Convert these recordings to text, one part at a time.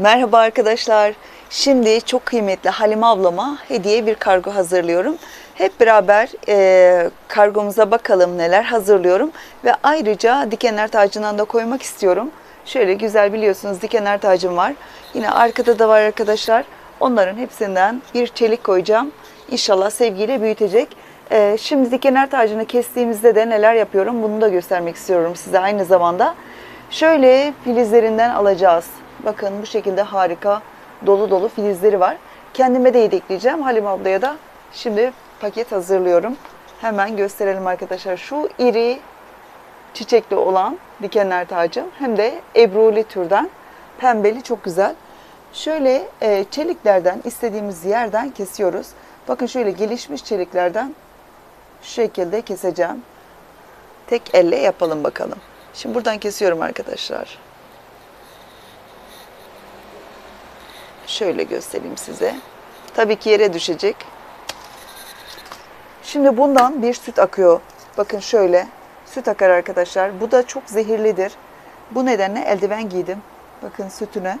Merhaba arkadaşlar. Şimdi çok kıymetli Halime ablama hediye bir kargo hazırlıyorum. Hep beraber e, kargomuza bakalım neler hazırlıyorum. Ve ayrıca dikenler tacından da koymak istiyorum. Şöyle güzel biliyorsunuz dikenler tacım var. Yine arkada da var arkadaşlar. Onların hepsinden bir çelik koyacağım. İnşallah sevgiyle büyütecek. E, şimdi dikenler tacını kestiğimizde de neler yapıyorum bunu da göstermek istiyorum size aynı zamanda. Şöyle filizlerinden alacağız. Bakın bu şekilde harika dolu dolu filizleri var. Kendime de yedekleyeceğim. Halim ablaya da şimdi paket hazırlıyorum. Hemen gösterelim arkadaşlar. Şu iri çiçekli olan dikenler tacım hem de ebruli türden pembeli çok güzel. Şöyle e, çeliklerden istediğimiz yerden kesiyoruz. Bakın şöyle gelişmiş çeliklerden şu şekilde keseceğim. Tek elle yapalım bakalım. Şimdi buradan kesiyorum arkadaşlar. Şöyle göstereyim size. Tabii ki yere düşecek. Şimdi bundan bir süt akıyor. Bakın şöyle. Süt akar arkadaşlar. Bu da çok zehirlidir. Bu nedenle eldiven giydim. Bakın sütüne.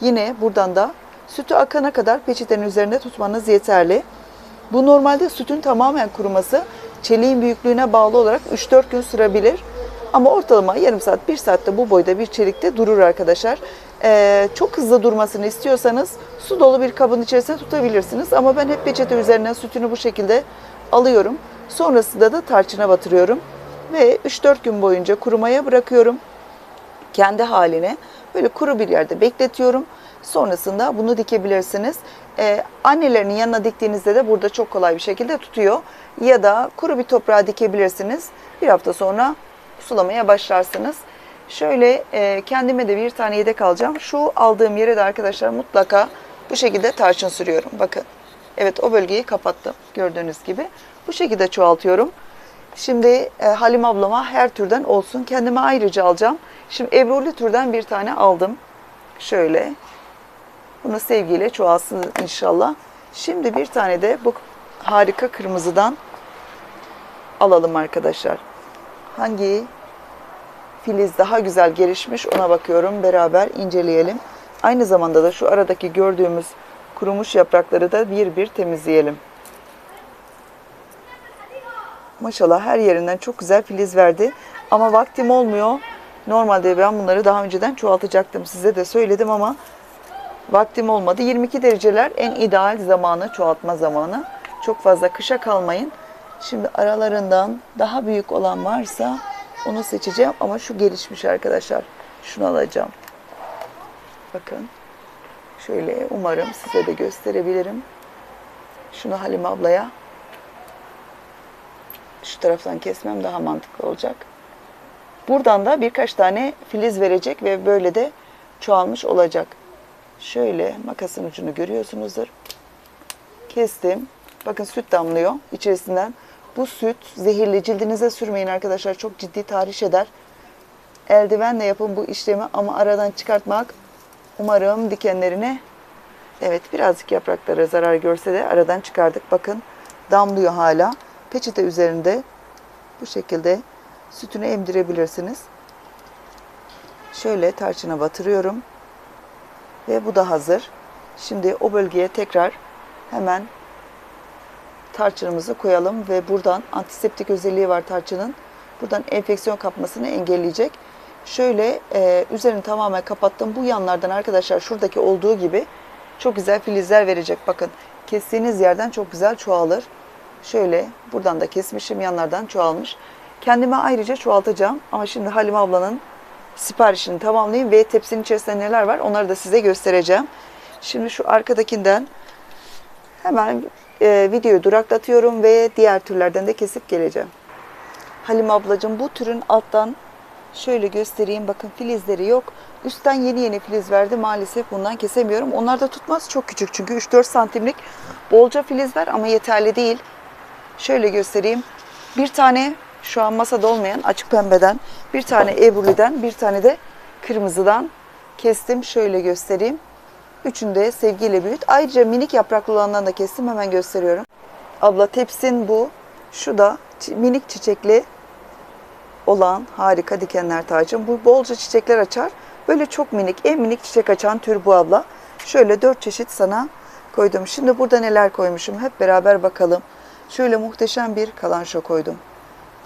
Yine buradan da sütü akana kadar peçetenin üzerinde tutmanız yeterli. Bu normalde sütün tamamen kuruması çeliğin büyüklüğüne bağlı olarak 3-4 gün sürebilir. Ama ortalama yarım saat, bir saatte bu boyda bir çelikte durur arkadaşlar. Ee, çok hızlı durmasını istiyorsanız su dolu bir kabın içerisine tutabilirsiniz. Ama ben hep peçete üzerine sütünü bu şekilde alıyorum. Sonrasında da tarçına batırıyorum. Ve 3-4 gün boyunca kurumaya bırakıyorum. Kendi haline böyle kuru bir yerde bekletiyorum. Sonrasında bunu dikebilirsiniz. Ee, annelerinin yanına diktiğinizde de burada çok kolay bir şekilde tutuyor. Ya da kuru bir toprağa dikebilirsiniz. Bir hafta sonra sulamaya başlarsınız. Şöyle e, kendime de bir tane yedek alacağım. Şu aldığım yere de arkadaşlar mutlaka bu şekilde tarçın sürüyorum. Bakın. Evet o bölgeyi kapattım gördüğünüz gibi. Bu şekilde çoğaltıyorum. Şimdi e, Halim ablama her türden olsun. Kendime ayrıca alacağım. Şimdi ebruli türden bir tane aldım. Şöyle. Bunu sevgiyle çoğalsın inşallah. Şimdi bir tane de bu harika kırmızıdan alalım arkadaşlar. Hangi filiz daha güzel gelişmiş ona bakıyorum. Beraber inceleyelim. Aynı zamanda da şu aradaki gördüğümüz kurumuş yaprakları da bir bir temizleyelim. Maşallah her yerinden çok güzel filiz verdi. Ama vaktim olmuyor. Normalde ben bunları daha önceden çoğaltacaktım. Size de söyledim ama vaktim olmadı. 22 dereceler en ideal zamanı, çoğaltma zamanı. Çok fazla kışa kalmayın. Şimdi aralarından daha büyük olan varsa onu seçeceğim ama şu gelişmiş arkadaşlar. Şunu alacağım. Bakın. Şöyle umarım size de gösterebilirim. Şunu Halim ablaya şu taraftan kesmem daha mantıklı olacak. Buradan da birkaç tane filiz verecek ve böyle de çoğalmış olacak. Şöyle makasın ucunu görüyorsunuzdur. Kestim. Bakın süt damlıyor içerisinden. Bu süt zehirli. Cildinize sürmeyin arkadaşlar. Çok ciddi tahriş eder. Eldivenle yapın bu işlemi ama aradan çıkartmak umarım dikenlerine evet birazcık yapraklara zarar görse de aradan çıkardık. Bakın damlıyor hala. Peçete üzerinde bu şekilde sütünü emdirebilirsiniz. Şöyle tarçına batırıyorum. Ve bu da hazır. Şimdi o bölgeye tekrar hemen tarçınımızı koyalım ve buradan antiseptik özelliği var tarçının. Buradan enfeksiyon kapmasını engelleyecek. Şöyle e, üzerini tamamen kapattım. Bu yanlardan arkadaşlar şuradaki olduğu gibi çok güzel filizler verecek. Bakın kestiğiniz yerden çok güzel çoğalır. Şöyle buradan da kesmişim yanlardan çoğalmış. Kendime ayrıca çoğaltacağım. Ama şimdi Halim ablanın siparişini tamamlayayım ve tepsinin içerisinde neler var onları da size göstereceğim. Şimdi şu arkadakinden hemen e, videoyu duraklatıyorum ve diğer türlerden de kesip geleceğim. Halim ablacığım bu türün alttan şöyle göstereyim bakın filizleri yok. Üstten yeni yeni filiz verdi maalesef bundan kesemiyorum. Onlar da tutmaz çok küçük çünkü 3-4 santimlik bolca filiz var ama yeterli değil. Şöyle göstereyim. Bir tane şu an masada olmayan açık pembeden, bir tane ebruliden, bir tane de kırmızıdan kestim. Şöyle göstereyim. Üçünü de sevgiyle büyüt. Ayrıca minik yapraklı olandan da kestim. Hemen gösteriyorum. Abla tepsin bu. Şu da minik çiçekli olan harika dikenler tacım. Bu bolca çiçekler açar. Böyle çok minik, en minik çiçek açan tür bu abla. Şöyle dört çeşit sana koydum. Şimdi burada neler koymuşum hep beraber bakalım. Şöyle muhteşem bir kalanşo koydum.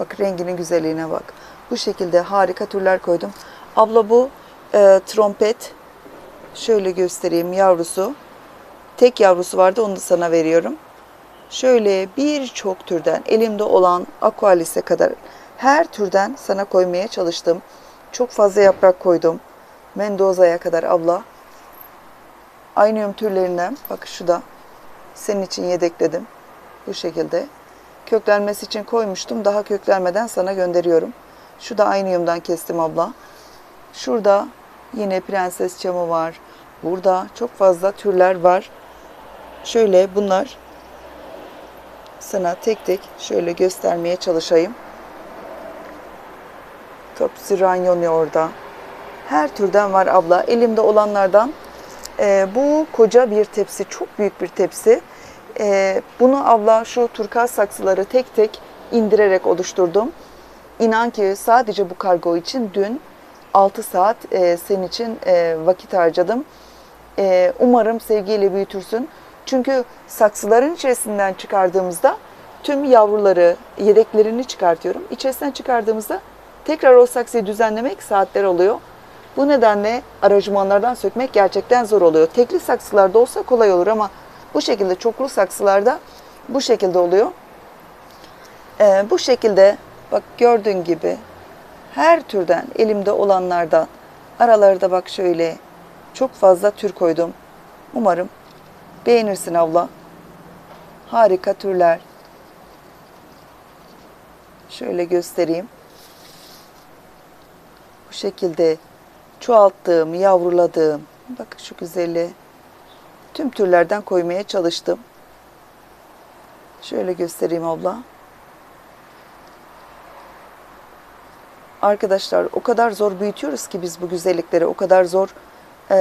Bak renginin güzelliğine bak. Bu şekilde harika türler koydum. Abla bu e, trompet. Şöyle göstereyim yavrusu. Tek yavrusu vardı onu da sana veriyorum. Şöyle birçok türden elimde olan aqualis'e kadar her türden sana koymaya çalıştım. Çok fazla yaprak koydum. Mendoza'ya kadar abla. Aynı türlerinden bak şu da senin için yedekledim. Bu şekilde. Köklenmesi için koymuştum. Daha köklenmeden sana gönderiyorum. Şu da aynı yumdan kestim abla. Şurada yine prenses çamı var. Burada çok fazla türler var. Şöyle bunlar sana tek tek şöyle göstermeye çalışayım. Topsy Ranyoni orada. Her türden var abla. Elimde olanlardan e, bu koca bir tepsi, çok büyük bir tepsi. E, bunu abla şu turkaz saksıları tek tek indirerek oluşturdum. İnan ki sadece bu kargo için dün 6 saat e, senin için e, vakit harcadım. E, umarım sevgiyle büyütürsün. Çünkü saksıların içerisinden çıkardığımızda tüm yavruları, yedeklerini çıkartıyorum. İçerisinden çıkardığımızda tekrar o saksıyı düzenlemek saatler oluyor. Bu nedenle aracımanlardan sökmek gerçekten zor oluyor. Tekli saksılarda olsa kolay olur ama bu şekilde çoklu saksılarda bu şekilde oluyor. Ee, bu şekilde bak gördüğün gibi her türden elimde olanlardan aralarda bak şöyle çok fazla tür koydum. Umarım beğenirsin abla. Harika türler. Şöyle göstereyim. Bu şekilde çoğalttığım, yavruladığım, bak şu güzelliğe tüm türlerden koymaya çalıştım. Şöyle göstereyim abla. Arkadaşlar o kadar zor büyütüyoruz ki biz bu güzellikleri, o kadar zor e,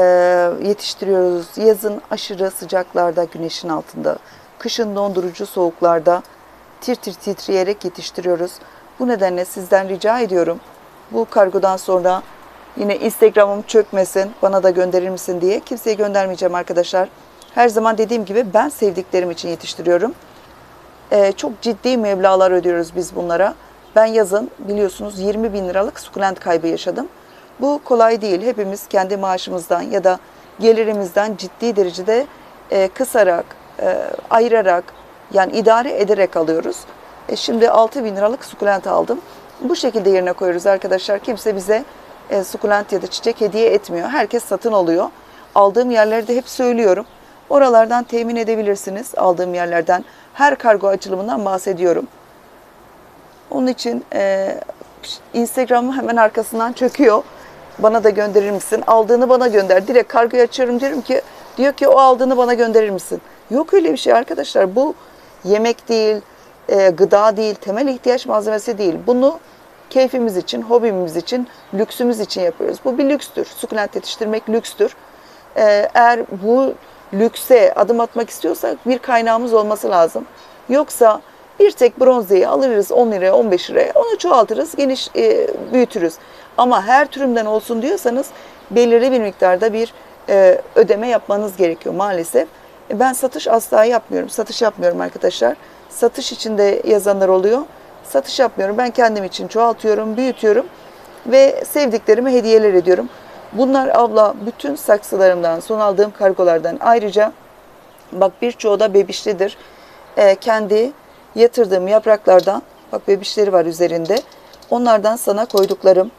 yetiştiriyoruz. Yazın aşırı sıcaklarda, güneşin altında, kışın dondurucu soğuklarda tir tir titreyerek yetiştiriyoruz. Bu nedenle sizden rica ediyorum. Bu kargodan sonra yine Instagram'ım çökmesin, bana da gönderir misin diye. Kimseye göndermeyeceğim arkadaşlar. Her zaman dediğim gibi ben sevdiklerim için yetiştiriyorum. Ee, çok ciddi meblalar ödüyoruz biz bunlara. Ben yazın biliyorsunuz 20 bin liralık sukulent kaybı yaşadım. Bu kolay değil. Hepimiz kendi maaşımızdan ya da gelirimizden ciddi derecede e, kısarak, e, ayırarak yani idare ederek alıyoruz. E, şimdi 6 bin liralık sukulent aldım. Bu şekilde yerine koyuyoruz arkadaşlar. Kimse bize e, sukulent ya da çiçek hediye etmiyor. Herkes satın alıyor. Aldığım yerlerde hep söylüyorum. Oralardan temin edebilirsiniz. Aldığım yerlerden her kargo açılımından bahsediyorum. Onun için e, Instagram'ı hemen arkasından çöküyor. Bana da gönderir misin? Aldığını bana gönder. Direkt kargoyu açıyorum diyorum ki diyor ki o aldığını bana gönderir misin? Yok öyle bir şey arkadaşlar. Bu yemek değil, e, gıda değil, temel ihtiyaç malzemesi değil. Bunu keyfimiz için, hobimiz için, lüksümüz için yapıyoruz. Bu bir lükstür. Sukulent yetiştirmek lükstür. E, eğer bu lükse adım atmak istiyorsak bir kaynağımız olması lazım. Yoksa bir tek bronzeyi alırız 10 liraya 15 liraya onu çoğaltırız geniş e, büyütürüz. Ama her türümden olsun diyorsanız belirli bir miktarda bir e, ödeme yapmanız gerekiyor maalesef. E, ben satış asla yapmıyorum. Satış yapmıyorum arkadaşlar. Satış için de yazanlar oluyor. Satış yapmıyorum. Ben kendim için çoğaltıyorum, büyütüyorum ve sevdiklerime hediyeler ediyorum. Bunlar abla bütün saksılarımdan, son aldığım kargolardan ayrıca bak birçoğu da bebişlidir. E, kendi yatırdığım yapraklardan bak bebişleri var üzerinde. Onlardan sana koyduklarım.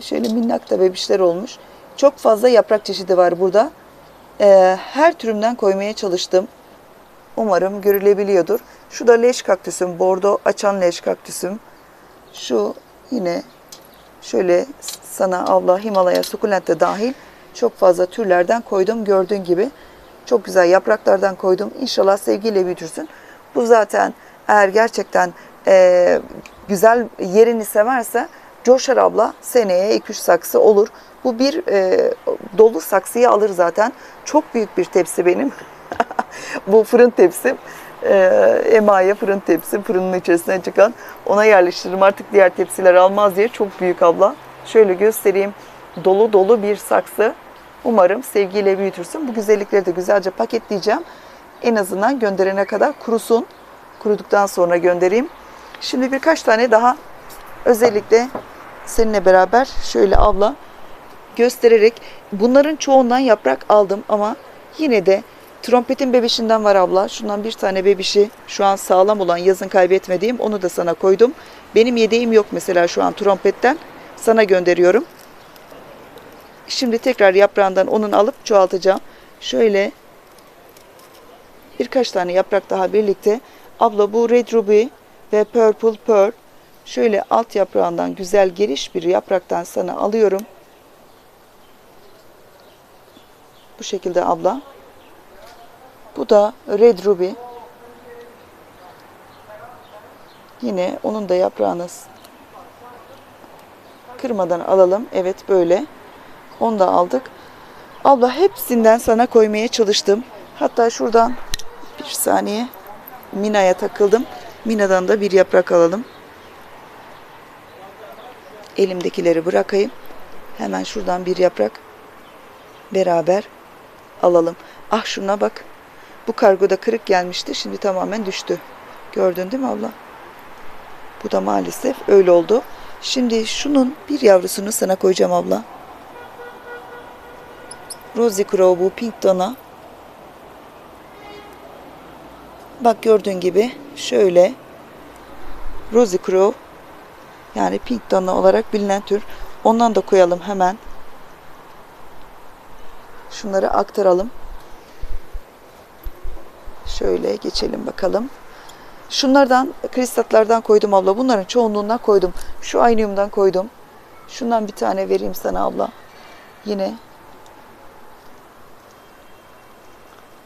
Şöyle minnak da bebişler olmuş. Çok fazla yaprak çeşidi var burada. Ee, her türümden koymaya çalıştım. Umarım görülebiliyordur. Şu da leş kaktüsüm. Bordo açan leş kaktüsüm. Şu yine şöyle sana Allah Himalaya sukulent de dahil çok fazla türlerden koydum. Gördüğün gibi çok güzel yapraklardan koydum. İnşallah sevgiyle büyütürsün. Bu zaten eğer gerçekten e, güzel yerini severse Coşar abla seneye 2-3 saksı olur. Bu bir e, dolu saksıyı alır zaten. Çok büyük bir tepsi benim. Bu fırın tepsim. E, emaye fırın tepsi. Fırının içerisine çıkan. Ona yerleştiririm artık diğer tepsiler almaz diye. Çok büyük abla. Şöyle göstereyim. dolu dolu bir saksı. Umarım sevgiyle büyütürsün. Bu güzellikleri de güzelce paketleyeceğim. En azından gönderene kadar kurusun. Kuruduktan sonra göndereyim. Şimdi birkaç tane daha özellikle seninle beraber şöyle abla göstererek bunların çoğundan yaprak aldım ama yine de trompetin bebişinden var abla. Şundan bir tane bebişi şu an sağlam olan yazın kaybetmediğim onu da sana koydum. Benim yedeğim yok mesela şu an trompetten. Sana gönderiyorum. Şimdi tekrar yaprağından onun alıp çoğaltacağım. Şöyle birkaç tane yaprak daha birlikte. Abla bu Red Ruby ve Purple Pearl şöyle alt yaprağından güzel geniş bir yapraktan sana alıyorum. Bu şekilde abla. Bu da Red Ruby. Yine onun da yaprağını kırmadan alalım. Evet böyle. Onu da aldık. Abla hepsinden sana koymaya çalıştım. Hatta şuradan bir saniye Mina'ya takıldım. Mina'dan da bir yaprak alalım. Elimdekileri bırakayım. Hemen şuradan bir yaprak beraber alalım. Ah şuna bak. Bu kargoda kırık gelmişti. Şimdi tamamen düştü. Gördün değil mi abla? Bu da maalesef öyle oldu. Şimdi şunun bir yavrusunu sana koyacağım abla. Rosie Crow bu pink dona. Bak gördüğün gibi şöyle Rosie Crow yani pink dona olarak bilinen tür. Ondan da koyalım hemen. Şunları aktaralım. Şöyle geçelim bakalım. Şunlardan, kristatlardan koydum abla. Bunların çoğunluğundan koydum. Şu aynıyumdan koydum. Şundan bir tane vereyim sana abla. Yine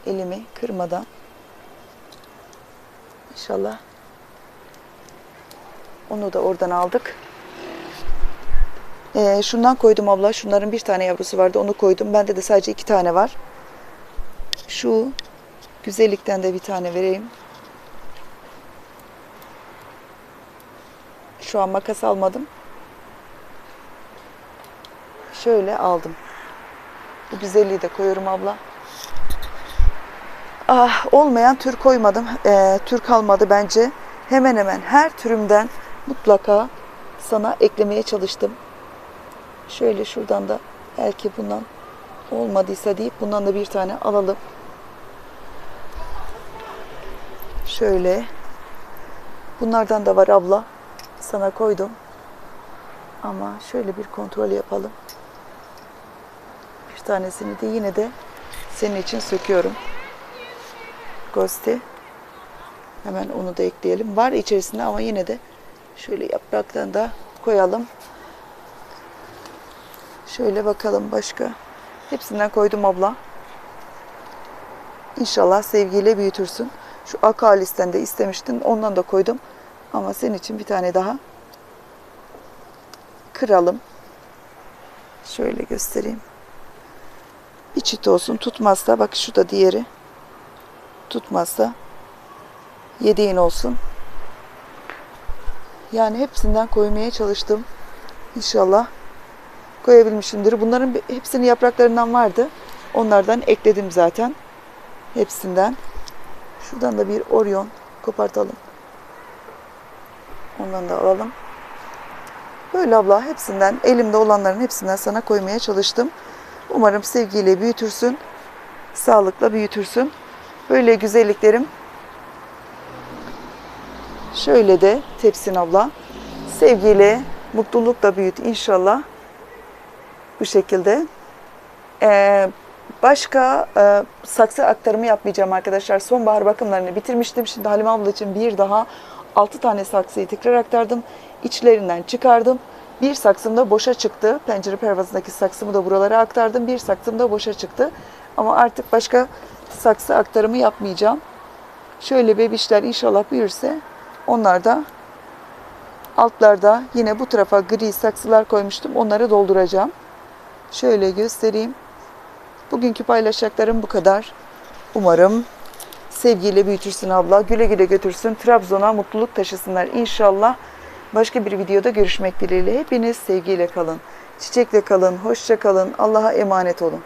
elimi kırmadan İnşallah onu da oradan aldık. Ee, şundan koydum abla. Şunların bir tane yavrusu vardı. Onu koydum. Bende de sadece iki tane var. Şu güzellikten de bir tane vereyim. Şu an makas almadım. Şöyle aldım. Bu güzelliği de koyuyorum abla. Ah, olmayan tür koymadım. Ee, tür kalmadı bence. Hemen hemen her türümden mutlaka sana eklemeye çalıştım. Şöyle şuradan da belki bundan olmadıysa deyip bundan da bir tane alalım. Şöyle. Bunlardan da var abla. Sana koydum. Ama şöyle bir kontrol yapalım. Bir tanesini de yine de senin için söküyorum. Ghosty. Hemen onu da ekleyelim. Var içerisinde ama yine de şöyle yapraktan da koyalım. Şöyle bakalım başka. Hepsinden koydum abla. İnşallah sevgiyle büyütürsün. Şu akalisten de istemiştin. Ondan da koydum. Ama senin için bir tane daha kıralım. Şöyle göstereyim. Bir çit olsun. Tutmazsa bak şu da diğeri. Tutmazsa yedeğin olsun. Yani hepsinden koymaya çalıştım. İnşallah koyabilmişimdir. Bunların hepsinin yapraklarından vardı. Onlardan ekledim zaten. Hepsinden. Şuradan da bir Orion kopartalım. Ondan da alalım. Böyle abla hepsinden, elimde olanların hepsinden sana koymaya çalıştım. Umarım sevgiyle büyütürsün. Sağlıkla büyütürsün. Böyle güzelliklerim. Şöyle de tepsin abla. Sevgiyle, mutlulukla büyüt inşallah. Bu şekilde. Ee, başka e, saksı aktarımı yapmayacağım arkadaşlar. Sonbahar bakımlarını bitirmiştim. Şimdi Halime abla için bir daha 6 tane saksıyı tekrar aktardım. İçlerinden çıkardım. Bir saksım da boşa çıktı. Pencere pervazındaki saksımı da buralara aktardım. Bir saksım da boşa çıktı. Ama artık başka saksı aktarımı yapmayacağım. Şöyle bebişler inşallah büyürse onlar da altlarda yine bu tarafa gri saksılar koymuştum. Onları dolduracağım. Şöyle göstereyim. Bugünkü paylaşacaklarım bu kadar. Umarım sevgiyle büyütürsün abla. Güle güle götürsün. Trabzon'a mutluluk taşısınlar inşallah. Başka bir videoda görüşmek dileğiyle. Hepiniz sevgiyle kalın. Çiçekle kalın, hoşça kalın. Allah'a emanet olun.